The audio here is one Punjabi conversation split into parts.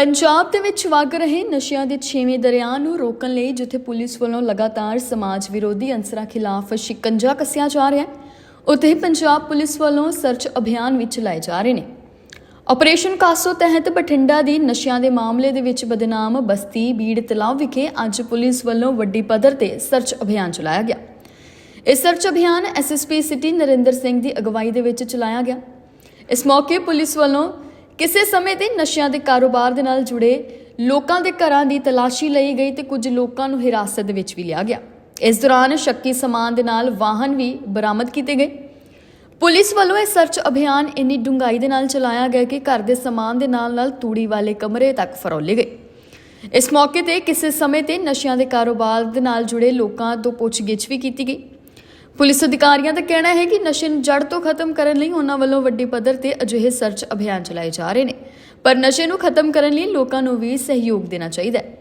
ਪੰਜਾਬ ਦੇ ਵਿੱਚ ਵਗ ਰਹੇ ਨਸ਼ਿਆਂ ਦੇ ਛੇਵੇਂ ਦਰਿਆ ਨੂੰ ਰੋਕਣ ਲਈ ਜਿੱਥੇ ਪੁਲਿਸ ਵੱਲੋਂ ਲਗਾਤਾਰ ਸਮਾਜ ਵਿਰੋਧੀ ਅੰਸਰਾਂ ਖਿਲਾਫ ਸ਼ਿਕੰਜਾ ਕੱਸਿਆ ਜਾ ਰਿਹਾ ਹੈ। ਉੱਥੇ ਹੀ ਪੰਜਾਬ ਪੁਲਿਸ ਵੱਲੋਂ ਸਰਚ ਅਭਿਆਨ ਵੀ ਚਲਾਏ ਜਾ ਰਹੇ ਨੇ। ਆਪਰੇਸ਼ਨ ਕਾਸੋ ਤਹਿਤ ਬਠਿੰਡਾ ਦੀ ਨਸ਼ਿਆਂ ਦੇ ਮਾਮਲੇ ਦੇ ਵਿੱਚ ਬਦਨਾਮ ਬਸਤੀ ਬੀੜ ਤਲਾਬ ਵਿਖੇ ਅੱਜ ਪੁਲਿਸ ਵੱਲੋਂ ਵੱਡੀ ਪੱਧਰ ਤੇ ਸਰਚ ਅਭਿਆਨ ਚਲਾਇਆ ਗਿਆ। ਇਸ ਸਰਚ ਅਭਿਆਨ ਐਸਐਸਪੀ ਸਿਟੀ ਨਰਿੰਦਰ ਸਿੰਘ ਦੀ ਅਗਵਾਈ ਦੇ ਵਿੱਚ ਚਲਾਇਆ ਗਿਆ। ਇਸ ਮੌਕੇ ਪੁਲਿਸ ਵੱਲੋਂ ਕਿਸੇ ਸਮੇਂ ਤੇ ਨਸ਼ਿਆਂ ਦੇ ਕਾਰੋਬਾਰ ਦੇ ਨਾਲ ਜੁੜੇ ਲੋਕਾਂ ਦੇ ਘਰਾਂ ਦੀ ਤਲਾਸ਼ੀ ਲਈ ਗਈ ਤੇ ਕੁਝ ਲੋਕਾਂ ਨੂੰ ਹਿਰਾਸਤ ਦੇ ਵਿੱਚ ਵੀ ਲਿਆ ਗਿਆ। ਇਸ ਦੌਰਾਨ ਸ਼ੱਕੀ ਸਮਾਨ ਦੇ ਨਾਲ ਵਾਹਨ ਵੀ ਬਰਾਮਦ ਕੀਤੇ ਗਏ। ਪੁਲਿਸ ਵੱਲੋਂ ਇਹ ਸਰਚ ਅਭਿਆਨ ਇੰਨੀ ਡੂੰਘਾਈ ਦੇ ਨਾਲ ਚਲਾਇਆ ਗਿਆ ਕਿ ਘਰ ਦੇ ਸਮਾਨ ਦੇ ਨਾਲ-ਨਾਲ ਤੂੜੀ ਵਾਲੇ ਕਮਰੇ ਤੱਕ ਫਰੋਲੇ ਗਏ। ਇਸ ਮੌਕੇ ਤੇ ਕਿਸੇ ਸਮੇਂ ਤੇ ਨਸ਼ਿਆਂ ਦੇ ਕਾਰੋਬਾਰ ਦੇ ਨਾਲ ਜੁੜੇ ਲੋਕਾਂ ਤੋਂ ਪੁੱਛਗਿੱਛ ਵੀ ਕੀਤੀ ਗਈ। ਪੁਲਿਸ ਅਧਿਕਾਰੀਆਂ ਦਾ ਕਹਿਣਾ ਹੈ ਕਿ ਨਸ਼ੇ ਨੂੰ ਜੜ ਤੋਂ ਖਤਮ ਕਰਨ ਲਈ ਉਹਨਾਂ ਵੱਲੋਂ ਵੱਡੀ ਪੱਧਰ ਤੇ ਅਜਿਹੇ ਸਰਚ ਅਭਿਆਨ ਚਲਾਏ ਜਾ ਰਹੇ ਨੇ। ਪਰ ਨਸ਼ੇ ਨੂੰ ਖਤਮ ਕਰਨ ਲਈ ਲੋਕਾਂ ਨੂੰ ਵੀ ਸਹਿਯੋਗ ਦੇਣਾ ਚਾਹੀਦਾ ਹੈ।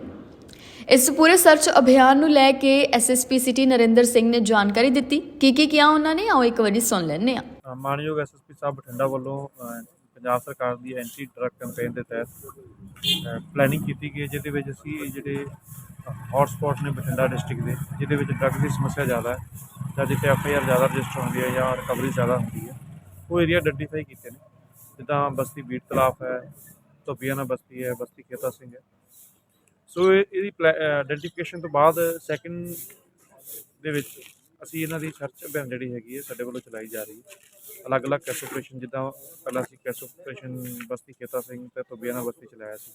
ਇਸ ਪੂਰੇ ਸਰਚ ਅਭਿਆਨ ਨੂੰ ਲੈ ਕੇ ਐਸਐਸਪੀ ਸਿਟੀ ਨਰਿੰਦਰ ਸਿੰਘ ਨੇ ਜਾਣਕਾਰੀ ਦਿੱਤੀ। ਕੀ ਕੀ ਕਿਹਾ ਉਹਨਾਂ ਨੇ? ਆਓ ਇੱਕ ਵਾਰੀ ਸੁਣ ਲੈਂਦੇ ਹਾਂ। ਮਾਨਯੋਗ ਐਸਐਸਪੀ ਸਾਹਿਬ ਬਠਿੰਡਾ ਵੱਲੋਂ ਪੰਜਾਬ ਸਰਕਾਰ ਦੀ ਐਂਟੀ ਡਰੱਗ ਕੈਂਪੇਨ ਦੇ ਤਹਿਤ ਪਲੈਨਿੰਗ ਕੀਤੀ ਗਈ ਜਿਹਦੇ ਵਿੱਚ ਅਸੀਂ ਜਿਹੜੇ ਹੌਟ ਸਪੌਟ ਨੇ ਬਠਿੰਡਾ ਡਿਸਟ੍ਰਿਕਟ ਦੇ, ਜਿਹਦੇ ਵਿੱਚ ਡਰੱਗ ਦੀ ਸਮੱਸਿਆ ਜ਼ਿਆਦਾ ਹੈ। ਜਾਂ ਜਿੱਥੇ ਐੱਫ ਆਈ ਆਰ ਜ਼ਿਆਦਾ ਰਜਿਸਟਰ ਹੁੰਦੀ ਹੈ ਜਾਂ ਰਿਕਵਰੀ ਜ਼ਿਆਦਾ ਹੁੰਦੀ ਹੈ, ਉਹ ਏਰੀਆ ਆਈਡੈਂਟੀਫਾਈ ਕੀਤੇ ਨੇ। ਜਿੱਦਾਂ ਬਸਤੀ ਬੀੜ ਤਲਾਬ ਹੈ ਧੋਬੀਆਣਾ ਬਸਤੀ ਹੈ, ਬਸਤੀ ਖੇਤਾ ਸਿੰਘ ਹੈ। ਸੋ ਇਹ- ਇਹਦੀ ਆਈਡੈਂਟੀਫਿਕੇਸ਼ਨ ਤੋਂ ਬਾਅਦ ਸੈਕਿੰਡ ਦੇ ਵਿੱਚ ਅਸੀਂ ਇਹਨਾਂ ਦੀ ਸਰਚ ਅਭਿਆਨ ਜਿਹੜੀ ਹੈਗੀ ਹੈ, ਸਾਡੇ ਵੱਲੋਂ ਚਲਾਈ ਜਾ ਰਹੀ ਹੈ। ਅਲੱਗ-ਅਲੱਗ ਕੈਸ ਆਪਰੇਸ਼ਨ ਜਿੱਦਾਂ ਪਹਿਲਾਂ ਅਸੀਂ ਕੈਸ ਆਪਰੇਸ਼ਨ ਬਸਤੀ ਖੇਤਾ ਸਿੰਘ ਤੇ ਧੋਬੀਆਣਾ ਬਸਤੀ ਚਲਾਇਆ ਸੀ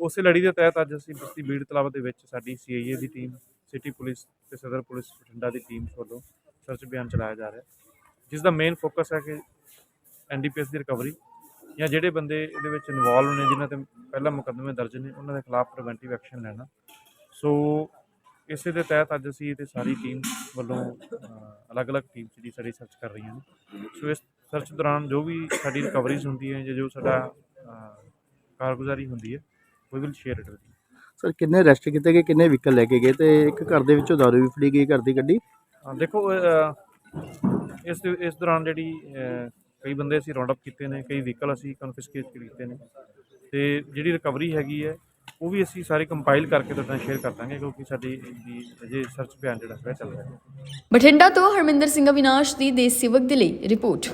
ਉਸੇ ਲੜੀ ਦੇ ਤਹਿਤ ਅੱਜ ਅਸੀਂ ਬਸਤੀ ਬੀੜ ਤਲਾਬ ਦੇ ਵਿੱਚ ਸਾਡੀ ਸੀਆਈਏ ਦੀ ਟੀਮ ਸਿਟੀ ਪੁਲਿਸ ਤੇ ਸਦਰ ਪੁਲਿਸ ਬਠਿੰਡਾ ਦੀ ਟੀਮ ਵੱਲੋਂ ਸਰਚ ਅਭਿਆਨ ਚਲਾਇਆ ਜਾ ਰਿਹਾ ਜਿਸ ਦਾ ਮੇਨ ਫੋਕਸ ਹੈ ਕਿ ਐਨਡੀਪੀਐਸ ਦੀ ਰਿਕਵਰੀ ਜਾਂ ਜਿਹੜੇ ਬੰਦੇ ਇਹਦੇ ਵਿੱਚ ਇਨਵੋਲਵ ਨੇ, ਜਿਨ੍ਹਾਂ ਤੇ ਪਹਿਲਾਂ ਮੁਕੱਦਮੇ ਦਰਜ ਨੇ, ਉਹਨਾਂ ਦੇ ਖਿਲਾਫ ਪ੍ਰੀਵੈਂਟਿਵ ਐਕਸ਼ਨ ਲੈਣਾ। ਸੋ ਇਸੇ ਦੇ ਤਹਿਤ ਅੱਜ ਅਸੀਂ ਤੇ ਸਾਰੀ ਟੀਮ ਵੱਲੋਂ ਅਲੱਗ-ਅਲੱਗ ਟੀਮ ਜਿਹੜੀ ਸਾਡੀ ਸਰਚ ਕਰ ਰਹੀਆਂ ਨੇ। ਸੋ ਇਸ ਸਰਚ ਦੌਰਾਨ ਜੋ ਵੀ ਸਾਡੀ ਰਿਕਵਰੀਜ਼ ਹੁੰਦੀ ਹੈ ਜਾਂ ਜੋ ਸਾਡਾ ਕਾਰਗੁਜ਼ਾਰੀ ਹੁੰਦੀ ਹੈ we will share it with sir ਕਿੰਨੇ ਅਰੈਸਟ ਕੀਤੇ ਗਏ ਕਿੰਨੇ ਵਹੀਕਲ ਲੈ ਕੇ ਗਏ ਤੇ ਇੱਕ ਘਰ ਦੇ ਵਿੱਚੋਂ ਦਾਰੂ ਵੀ ਫੜੀ ਗਈ ਘਰ ਦੀ ਗੱਡੀ? ਹਾਂ ਦੇਖੋ ਅਹ, ਇਸ ਦੇ- ਇਸ ਦੌਰਾਨ ਜਿਹੜੀ ਅਹ, ਕਈ ਬੰਦੇ ਅਸੀਂ ਰਾਉਂਡ ਅਪ ਕੀਤੇ ਨੇ ਕਈ ਵਹੀਕਲ ਅਸੀਂ ਕਨਫਿਸਕੇਟ ਕੀਤੇ ਨੇ। ਤੇ ਜਿਹੜੀ ਰਿਕਵਰੀ ਹੈਗੀ ਹੈ ਉਹ ਵੀ ਅਸੀਂ ਸਾਰੀ ਕੰਪਾਈਲ ਕਰਕੇ ਤੁਹਾਡੇ ਨਾਲ ਸ਼ੇਅਰ ਕਰ ਦਾਂਗੇ ਕਿਉਂਕਿ ਸਾਡੀ ਦੀ ਅਜੇ ਸਰਚ ਅਭਿਆਨ ਜਿਹੜਾ ਹੈ ਚੱਲ ਰਿਹਾ ਹੈ। ਬਠਿੰਡਾ ਤੋਂ ਹਰਮਿੰਦਰ ਸਿੰਘ ਅਵਿਨਾਸ਼ ਦੀ ਦੇਸ਼ ਸੇਵਕ ਦੇ ਲਈ ਰਿਪੋਰਟ।